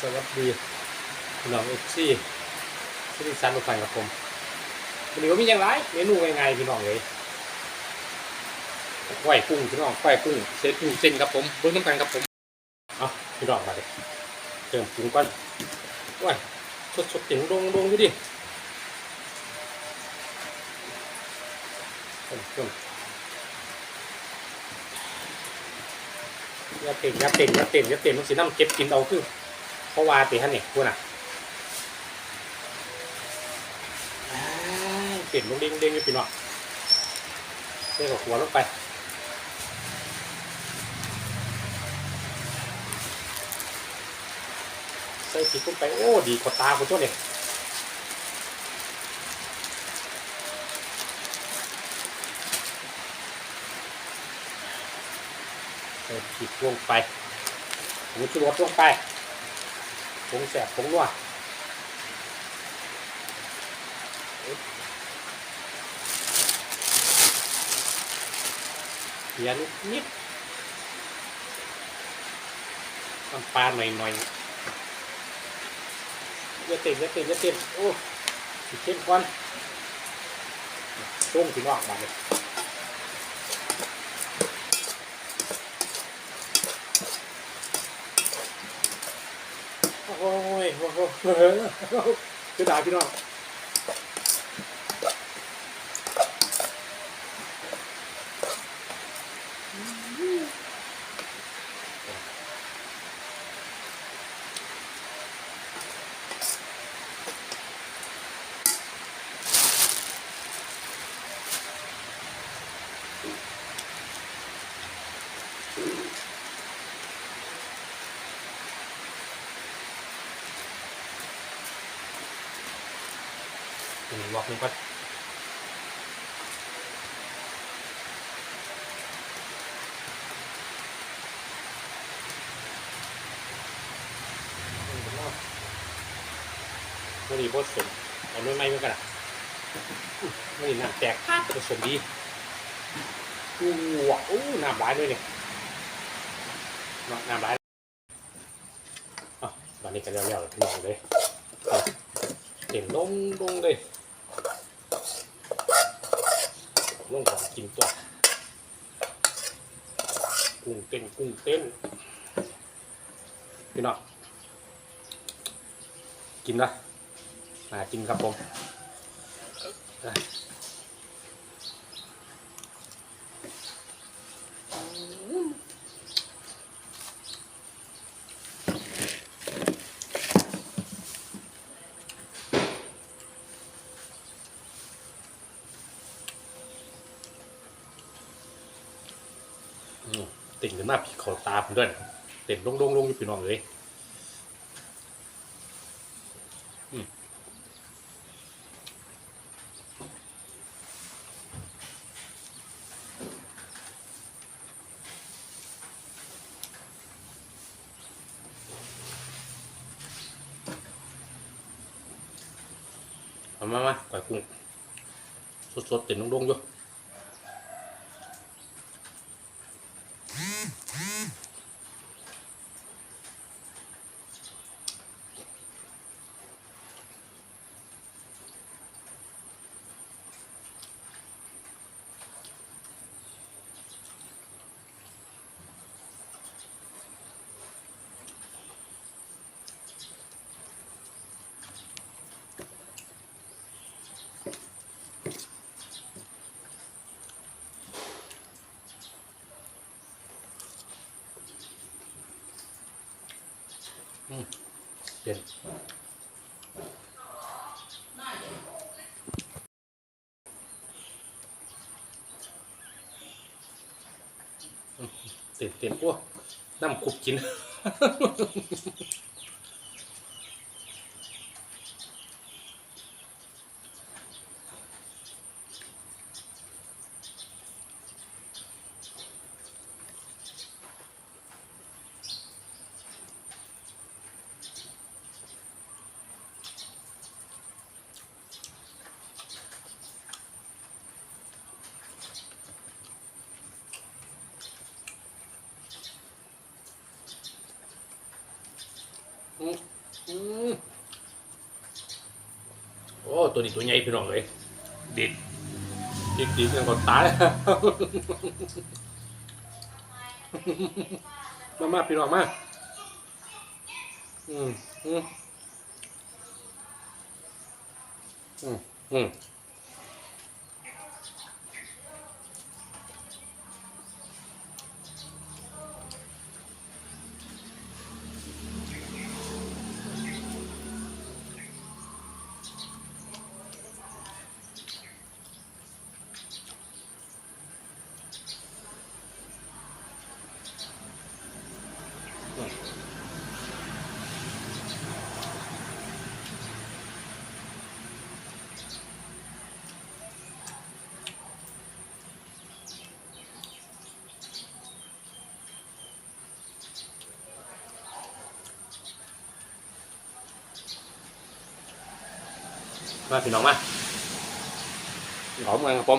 สวัสดีพี่น้องเอฟซีที่ดิฉันทุกท่านครับผมวันนี้ว่ามีอย่างไรเมนูง่ายๆพี่น้องเลยก้อยกุ้งพี่น้องก้อยกุ้งเส้นกุ้งเส้นครับผมเบิ้งน้ำกันครับผมเอาพี่น้องมาเลยเติมปรุงก่อนว้ายสดๆเต็มดงดงดูดิเพิ่มเพิ่มอย่าเต็มอย่าเต็มอย่าเต็มอย่าเต็มมันสีน้ำเก็บกินเอาคือ เพราะว่าตีท่านนี่พูดน่ะเปลี่ยนลงเด้งเด้งอยู่พี่น้องเด้งกับหัวลงไปใส่ผิดลงไปโอ้ดีกว่าตาคุณตัวเนี่ยใส่ผิดลงไปผงชูรสลงไป ผงแสบผงนัวเขียนนิดน้ำปลาหน่อยหน่อยๆอย่าเต็มอย่าเต็มอย่าเต็มโอ้สิเข้มข้นต้มถึงออกมาเลย โอ้ยโอ้โหคือด่าพี่น้อง อืมบอกนี่ก็ไม่ดีบดสมเอาไม่ไม่เมื่อกันอะไม่ดีน้ำแตกภาพผสมดีอู้วะอู้น้ำร้ายด้วยเนี่ยน้ำร้ายอะตอนนี้ก็เรียวๆลองเลยเอาเต็มลงลงเลย้องขอกินตัวกุ้งเต้นกุ้งเต้นพี่น้องกินนะมากินครับผม ติ่งขึ้นมาผีเขาตาผมด้วยนะเต็มลงลงลงอยู่พี่น้องเลยมามามาก่อยกุ้งสดๆเต็มลงลงอยู่ Mm-hmm. เปลี่ยนเต็มเต็มพวกน้ำคุบกิน อืมอืมโอ้ ตัวนี้ตัวใหญ่พี่น้องเลยเด็ดเด็ดดีกันก่อนตาย มามาพี่น้องมา อืมอืมอืมอืม มาพี่น้องมาหอมกันครับผม